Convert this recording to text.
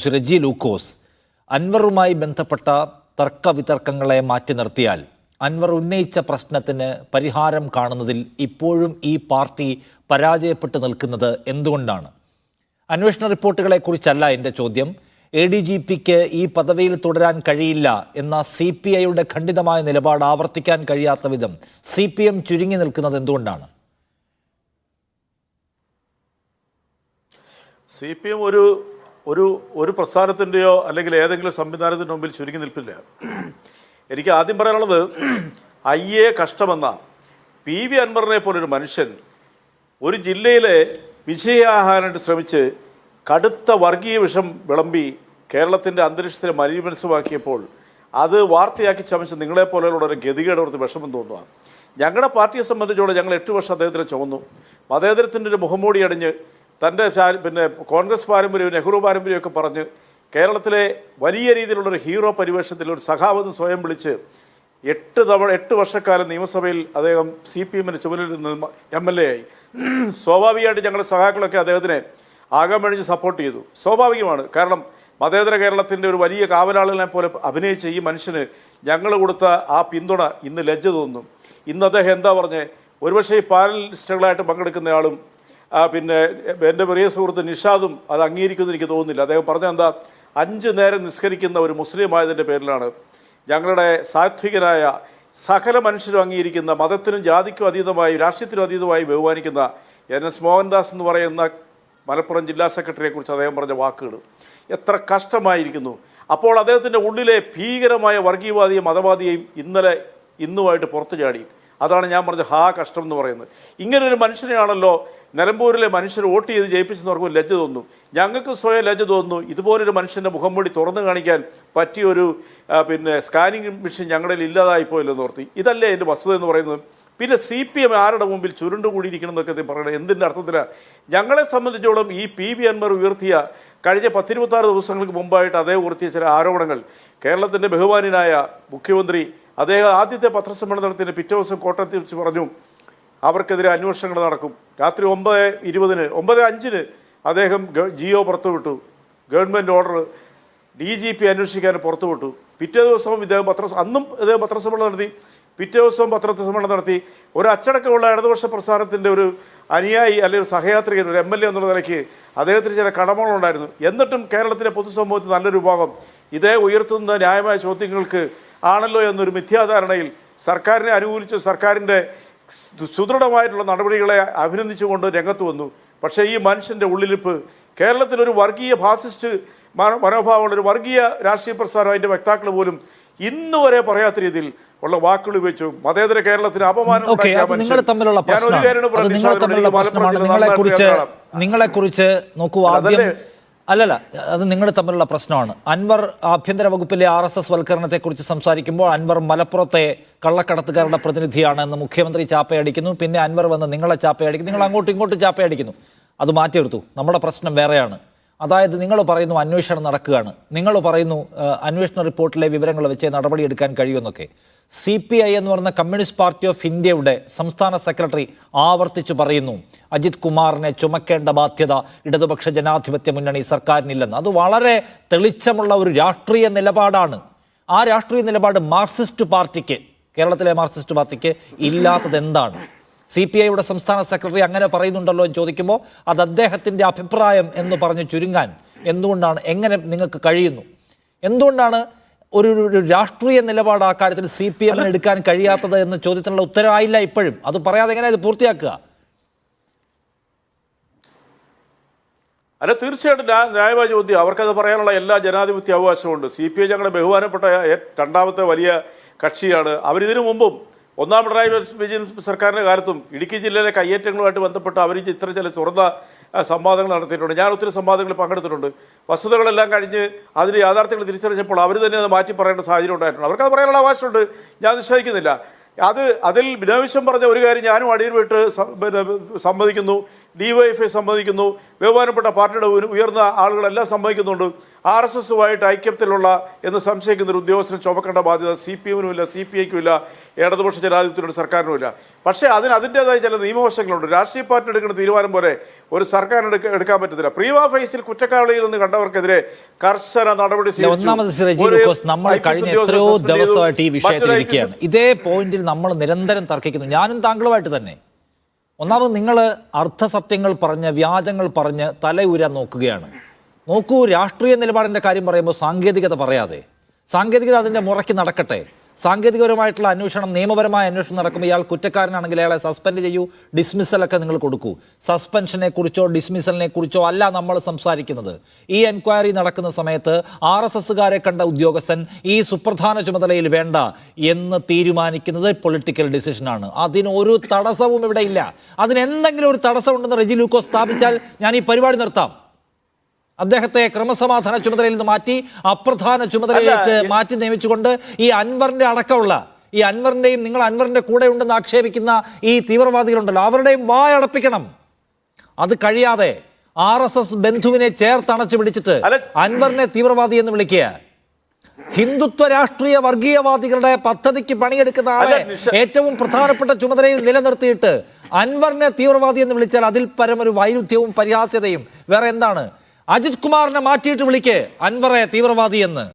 ശ്രീ റെജി ലൂക്കോസ്. അൻവറുമായി ബന്ധപ്പെട്ട തർക്ക വിതർക്കങ്ങളെ മാറ്റി നിർത്തിയാൽ അൻവർ ഉന്നയിച്ച പ്രശ്നത്തിന് പരിഹാരം കാണുന്നതിൽ ഇപ്പോഴും ഈ പാർട്ടി പരാജയപ്പെട്ട് നിൽക്കുന്നത് എന്തുകൊണ്ടാണ്? അന്വേഷണ റിപ്പോർട്ടുകളെക്കുറിച്ചല്ല എന്റെ ചോദ്യം. എ ഡി ജി പിക്ക് ഈ പദവിയിൽ തുടരാൻ കഴിയില്ല എന്ന സി പി ഐയുടെ ഖണ്ഡിതമായ നിലപാട് ആവർത്തിക്കാൻ കഴിയാത്ത വിധം സി പി എം ചുരുങ്ങി നിൽക്കുന്നത് എന്തുകൊണ്ടാണ്? സി പി എം ഒരു ഒരു ഒരു പ്രസ്ഥാനത്തിന്റെയോ അല്ലെങ്കിൽ ഏതെങ്കിലും സംവിധാനത്തിന്റെ മുമ്പിൽ ചുരുങ്ങി നിൽപ്പില്ല. എനിക്ക് ആദ്യം പറയാനുള്ളത് അയ്യേ കഷ്ടമെന്ന പി വി അൻവറിനെ പോലൊരു മനുഷ്യൻ ഒരു ജില്ലയിലെ വിജയാഹാനായിട്ട് ശ്രമിച്ച് കടുത്ത വർഗീയ വിഷം വിളമ്പി കേരളത്തിന്റെ അന്തരീക്ഷത്തിലെ മലിനമനസ്സമാക്കിയപ്പോൾ അത് വാർത്തയാക്കി ചമച്ച് നിങ്ങളെപ്പോലെയുള്ള ഒരു ഗതികേട് ഓർത്ത് വിഷമം തോന്നുക. ഞങ്ങളുടെ പാർട്ടിയെ സംബന്ധിച്ചോളം ഞങ്ങൾ എട്ട് വർഷം അദ്ദേഹത്തിനെ ചുമന്നു. മതേതരത്തിന്റെ ഒരു മുഖംമൂടി അണിഞ്ഞ് തന്റെ പിന്നെ കോൺഗ്രസ് പാരമ്പര്യവും നെഹ്റു പാരമ്പര്യമൊക്കെ പറഞ്ഞ് കേരളത്തിലെ വലിയ രീതിയിലുള്ളൊരു ഹീറോ പരിവേഷത്തിൽ ഒരു സഖാവെന്ന് സ്വയം വിളിച്ച് എട്ട് തവണ എട്ട് വർഷക്കാലം നിയമസഭയിൽ അദ്ദേഹം സി പി എമ്മിന് ചുമലിൽ നിന്ന് എം എൽ എ ആയി. സ്വാഭാവികമായിട്ട് ഞങ്ങളുടെ സഖാക്കളൊക്കെ അദ്ദേഹത്തിനെ ആകമഴിഞ്ഞ് സപ്പോർട്ട് ചെയ്തു. സ്വാഭാവികമാണ്. കാരണം മതേതര കേരളത്തിന്റെ ഒരു വലിയ കാവലാളിനെ പോലെ അഭിനയിച്ച ഈ മനുഷ്യന് ഞങ്ങൾ കൊടുത്ത ആ പിന്തുണ ഇന്ന് ലജ്ജ തോന്നുന്നു ഇന്ന് അദ്ദേഹം എന്താ പറഞ്ഞേ? ഒരുപക്ഷെ ഈ പാനലിസ്റ്റുകളായിട്ട് പങ്കെടുക്കുന്നയാളും പിന്നെ എന്റെ പ്രിയ സുഹൃത്ത് നിഷാദും അത് അംഗീകരിക്കുമെന്ന് എനിക്ക് തോന്നുന്നില്ല. അദ്ദേഹം പറഞ്ഞ എന്താ? അഞ്ച് നേരം നിസ്കരിക്കുന്ന ഒരു മുസ്ലിം ആയതിന്റെ പേരിലാണ്. ഞങ്ങളുടെ സാത്വികനായ സകല മനുഷ്യരും അംഗീകരിക്കുന്ന മതത്തിനും ജാതിക്കും അതീതമായി രാഷ്ട്രീയത്തിനും അതീതമായി ബഹുമാനിക്കുന്ന എൻ എസ് മോഹൻദാസ് എന്ന് പറയുന്ന മലപ്പുറം ജില്ലാ സെക്രട്ടറിയെക്കുറിച്ച് അദ്ദേഹം പറഞ്ഞ വാക്കുകൾ എത്ര കഷ്ടമായിരിക്കുന്നു. അപ്പോൾ അദ്ദേഹത്തിന്റെ ഉള്ളിലെ ഭീകരമായ വർഗീയവാദിയും മതവാദിയെയും ഇന്നലെ ഇന്നുമായിട്ട് പുറത്തു ചാടി അതാണ് ഞാൻ പറഞ്ഞ ഹാ കഷ്ടം എന്ന് പറയുന്നത്. ഇങ്ങനൊരു മനുഷ്യനെയാണല്ലോ നിലമ്പൂരിലെ മനുഷ്യർ വോട്ട് ചെയ്ത് ജയിപ്പിച്ചെന്ന് പറയുമ്പോൾ ലജ്ജ തോന്നുന്നു. ഞങ്ങൾക്ക് സ്വയം ലജ്ജ തോന്നുന്നു. ഇതുപോലൊരു മനുഷ്യന്റെ മുഖം മൂടി തുറന്നു കാണിക്കാൻ പറ്റിയൊരു ഒരു പിന്നെ സ്കാനിങ് മെഷീൻ ഞങ്ങളുടെ ഇല്ലാതായി പോയല്ലോ ഓർത്തി. ഇതല്ലേ എന്റെ വസ്തുത എന്ന് പറയുന്നത്? പിന്നെ സി പി എം ആരുടെ മുമ്പിൽ ചുരുണ്ടുകൂടിയിരിക്കണം എന്നൊക്കെ പറയണത് എന്തിന്റെ അർത്ഥത്തിലാണ് ഞങ്ങളെ സംബന്ധിച്ചോളം ഈ പി വി അൻവർ ഉയർത്തിയ കഴിഞ്ഞ പത്തിരുപത്താറ് ദിവസങ്ങൾക്ക് മുമ്പായിട്ട് അദ്ദേഹം ഉയർത്തിയ ചില ആരോപണങ്ങൾ. കേരളത്തിന്റെ ബഹുമാനായ മുഖ്യമന്ത്രി അദ്ദേഹം ആദ്യത്തെ പത്രസമ്മേളനത്തിന്റെ പിറ്റേ ദിവസം കോട്ടയത്തിൽ വെച്ച് പറഞ്ഞു അവർക്കെതിരെ അന്വേഷണങ്ങൾ നടക്കും. രാത്രി ഒമ്പത് ഇരുപതിന് ഒമ്പത് അഞ്ചിന് അദ്ദേഹം ജിയോ പുറത്തുവിട്ടു. Government order D G P അന്വേഷിക്കാൻ പുറത്തുവിട്ടു. പിറ്റേ ദിവസവും ഇദ്ദേഹം പത്ര അന്നും ഇദ്ദേഹം പത്രസമ്മേളനം നടത്തി. പിറ്റേ ദിവസവും പത്രസമ്മേളനം നടത്തി. ഒരു അച്ചടക്കമുള്ള ഇടതുപക്ഷ പ്രസ്ഥാനത്തിന്റെ ഒരു അനുയായി അല്ലെങ്കിൽ ഒരു സഹയാത്രികൻ ഒരു എം എൽ എ എന്നുള്ള നിലയ്ക്ക് അദ്ദേഹത്തിന് ചില കടമകളുണ്ടായിരുന്നു എന്നിട്ടും കേരളത്തിലെ പൊതുസമൂഹത്തിൽ നല്ലൊരു വിഭാഗം ഇതേ ഉയർത്തുന്ന ന്യായമായ ചോദ്യങ്ങൾക്ക് ആണല്ലോ എന്നൊരു മിഥ്യാധാരണയിൽ സർക്കാരിനെ അനുകൂലിച്ച് സർക്കാരിന്റെ സുദൃഢമായിട്ടുള്ള നടപടികളെ അഭിനന്ദിച്ചുകൊണ്ട് രംഗത്ത് വന്നു. പക്ഷേ ഈ മനുഷ്യന്റെ ഉള്ളിലിപ്പ് കേരളത്തിലൊരു വർഗീയ ഫാസിസ്റ്റ് മന- മനോഭാവമുള്ള ഒരു വർഗീയ രാഷ്ട്രീയ പ്രസ്ഥാനം അതിന്റെ വക്താക്കൾ പോലും ഇന്ന് വരെ പറയാത്ത രീതിയിൽ ഉള്ള വാക്കുകൾ ഉപയോഗിച്ചു. മതേതര കേരളത്തിന് അപമാനം നിങ്ങൾ തമ്മിലുള്ള പ്രശ്നമാണ്. നിങ്ങളെ കുറിച്ച് നിങ്ങളെ കുറിച്ച് നോക്കൂ. ആദ്യം? അല്ലല്ല അത് നിങ്ങൾ തമ്മിലുള്ള പ്രശ്നമാണ്. അൻവർ ആഭ്യന്തര വകുപ്പിലെ ആർ എസ് എസ് വൽക്കരണത്തെക്കുറിച്ച് സംസാരിക്കുമ്പോൾ അൻവർ മലപ്പുറത്തെ കള്ളക്കടത്തുകാരുടെ പ്രതിനിധിയാണ് എന്ന് മുഖ്യമന്ത്രി ചാപ്പയടിക്കുന്നു. പിന്നെ അൻവർ വന്ന് നിങ്ങളെ ചാപ്പയടിക്കുന്നു. നിങ്ങൾ അങ്ങോട്ടും ഇങ്ങോട്ടും ചാപ്പയടിക്കുന്നു. അത് മാറ്റിയെടുത്തു നമ്മുടെ പ്രശ്നം വേറെയാണ്. അതായത് നിങ്ങൾ പറയുന്നു അന്വേഷണം നടക്കുകയാണ്. നിങ്ങൾ പറയുന്നു അന്വേഷണ റിപ്പോർട്ടിലെ വിവരങ്ങൾ വെച്ച് നടപടിയെടുക്കാൻ കഴിയുമെന്നൊക്കെ. സി പി ഐ എന്ന് പറയുന്ന കമ്മ്യൂണിസ്റ്റ് പാർട്ടി ഓഫ് ഇന്ത്യയുടെ സംസ്ഥാന സെക്രട്ടറി ആവർത്തിച്ചു പറയുന്നു. അജിത് കുമാറിനെ ചുമക്കേണ്ട ബാധ്യത ഇടതുപക്ഷ ജനാധിപത്യ മുന്നണി സർക്കാരിനില്ലെന്ന്. അത് വളരെ തെളിച്ചമുള്ള ഒരു രാഷ്ട്രീയ നിലപാടാണ്. ആ രാഷ്ട്രീയ നിലപാട് മാർക്സിസ്റ്റ് പാർട്ടിക്ക് കേരളത്തിലെ മാർക്സിസ്റ്റ് പാർട്ടിക്ക് ഇല്ലാത്തത് എന്താണ് സി പി ഐയുടെ സംസ്ഥാന സെക്രട്ടറി അങ്ങനെ പറയുന്നുണ്ടല്ലോ എന്ന് ചോദിക്കുമ്പോൾ അത് അദ്ദേഹത്തിന്റെ അഭിപ്രായം എന്ന് പറഞ്ഞ് ചുരുങ്ങാൻ എന്തുകൊണ്ടാണ് എങ്ങനെ നിങ്ങൾക്ക് കഴിയുന്നു? എന്തുകൊണ്ടാണ് ഒരു രാഷ്ട്രീയ നിലപാട് ആ കാര്യത്തിൽ സി പി എമ്മിന് എടുക്കാൻ കഴിയാത്തത് എന്ന ചോദ്യത്തിനുള്ള ഉത്തരവായില്ല ഇപ്പോഴും. അത് പറയാതെ എങ്ങനെ ഇത് പൂർത്തിയാക്കുക? അല്ല തീർച്ചയായിട്ടും ന്യായ- ന്യായമായ ചോദ്യം. അവർക്കത് പറയാനുള്ള എല്ലാ ജനാധിപത്യ അവകാശമുണ്ട് സി പി ഐ ഞങ്ങളുടെ ബഹുമാനപ്പെട്ട രണ്ടാമത്തെ വലിയ കക്ഷിയാണ്. അവരിതിനു മുമ്പും ഒന്നാം പിണറായി വിജയൻ സർക്കാരിന്റെ കാലത്തും ഇടുക്കി ജില്ലയിലെ കയ്യേറ്റങ്ങളുമായിട്ട് ബന്ധപ്പെട്ട് അവർ ഇത്ര ചില തുറന്ന സംവാദങ്ങൾ നടത്തിയിട്ടുണ്ട്. ഞാൻ ഒത്തിരി സംവാദങ്ങളിൽ പങ്കെടുത്തിട്ടുണ്ട്. വസ്തുതകളെല്ലാം കഴിഞ്ഞ് അതിന് യാഥാർത്ഥ്യങ്ങൾ തിരിച്ചറിഞ്ഞപ്പോൾ അവർ തന്നെ അത് മാറ്റി പറയേണ്ട സാഹചര്യം ഉണ്ടായിട്ടുണ്ട്. അവർക്കത് പറയാനുള്ള അവകാശമുണ്ട്. ഞാൻ നിശ്ചയിക്കുന്നില്ല. അത് അതിൽ ബിനോവിശം പറഞ്ഞ ഒരു കാര്യം ഞാനും അടിയിൽ വിട്ട് സ- പിന്നെ സമ്മതിക്കുന്നു. ഐ സമ്മതിക്കുന്നു. ബഹുമാനപ്പെട്ട പാർട്ടിയുടെ ഉയർന്ന ആളുകളെല്ലാം സമ്മതിക്കുന്നുണ്ട്. ആർ എസ് എസുമായിട്ട് ഐക്യത്തിലുള്ള എന്ന് സംശയിക്കുന്ന ഒരു ഉദ്യോഗസ്ഥന് ചുമക്കേണ്ട ബാധ്യത സി പി എമ്മിനും ഇല്ല സി പി ഐക്കും ഇല്ല ഇടതുപക്ഷ ജനാധിപത്യത്തിനുള്ള സർക്കാരിനും ഇല്ല. പക്ഷേ അതിന് അതിന്റെതായ ചില നിയമവശങ്ങളുണ്ട്. രാഷ്ട്രീയ പാർട്ടി എടുക്കുന്ന തീരുമാനം പോലെ ഒരു സർക്കാർ എടുക്ക- എടുക്കാൻ പറ്റത്തില്ല. പ്രീവാ ഫേസിൽ കുറ്റക്കാളിയിൽ നിന്ന് കണ്ടവർക്കെതിരെ കർശന നടപടി നമ്മൾ കഴിഞ്ഞ എത്രയോ. ദിവസമായിട്ട് ഈ ഇതേ പോയിന്റിൽ നമ്മൾ നിരന്തരം തർക്കിക്കുന്നു. ഞാനും താങ്കളുമായിട്ട് തന്നെ. ഒന്നാമത് നിങ്ങൾ അർത്ഥസത്യങ്ങൾ പറഞ്ഞ് വ്യാജങ്ങൾ പറഞ്ഞ് തലയൂരാൻ നോക്കുകയാണ്. നോക്കൂ രാഷ്ട്രീയ നിലപാടിന്റെ കാര്യം പറയുമ്പോൾ സാങ്കേതികത പറയാതെ. സാങ്കേതികത അതിന്റെ മുറയ്ക്ക് നടക്കട്ടെ. സാങ്കേതികപരമായിട്ടുള്ള അന്വേഷണം നിയമപരമായ അന്വേഷണം നടക്കുമ്പോൾ ഇയാൾ കുറ്റക്കാരനാണെങ്കിൽ അയാളെ സസ്പെൻഡ് ചെയ്യൂ ഡിസ്മിസലൊക്കെ നിങ്ങൾ കൊടുക്കൂ. സസ്പെൻഷനെ കുറിച്ചോ ഡിസ്മിസലിനെ കുറിച്ചോ അല്ല നമ്മൾ സംസാരിക്കുന്നത്. ഈ എൻക്വയറി നടക്കുന്ന സമയത്ത് ആർ എസ് എസ്സുകാരെ കണ്ട ഉദ്യോഗസ്ഥൻ ഈ സുപ്രധാന ചുമതലയിൽ വേണ്ട എന്ന് തീരുമാനിക്കുന്നത് പൊളിറ്റിക്കൽ ഡിസിഷനാണ് അതിനൊരു തടസ്സവും ഇവിടെ ഇല്ല. അതിനെന്തെങ്കിലും ഒരു തടസ്സമുണ്ടെന്ന് റെജി ലൂക്കോ സ്ഥാപിച്ചാൽ ഞാൻ ഈ പരിപാടി നിർത്താം. അദ്ദേഹത്തെ ക്രമസമാധാന ചുമതലയിൽ നിന്ന് മാറ്റി അപ്രധാന ചുമതലയിലേക്ക് മാറ്റി നിയമിച്ചുകൊണ്ട് ഈ അൻവറിന്റെ അടക്കമുള്ള ഈ അൻവറിന്റെയും നിങ്ങൾ അൻവറിന്റെ കൂടെ ഉണ്ടെന്ന് ആക്ഷേപിക്കുന്ന ഈ തീവ്രവാദികളുണ്ടല്ലോ അവരുടെയും വായടപ്പിക്കണം അത് കഴിയാതെ ആർ എസ് എസ് ബന്ധുവിനെ ചേർത്തണച്ചു പിടിച്ചിട്ട് അൻവറിനെ തീവ്രവാദി എന്ന് വിളിക്കുക. ഹിന്ദുത്വ രാഷ്ട്രീയ വർഗീയവാദികളുടെ പദ്ധതിക്ക് പണിയെടുക്കുന്ന ആളെ ഏറ്റവും പ്രധാനപ്പെട്ട ചുമതലയിൽ നിലനിർത്തിയിട്ട് അൻവറിനെ തീവ്രവാദി എന്ന് വിളിച്ചാൽ അതിൽ പരമൊരു വൈരുദ്ധ്യവും പരിഹാസ്യതയും. വേറെ എന്താണ്? അജിത് കുമാറിനെ മാറ്റിയിട്ട് വിളിക്കേ. അൻവറെ തീവ്രവാദി എന്ന്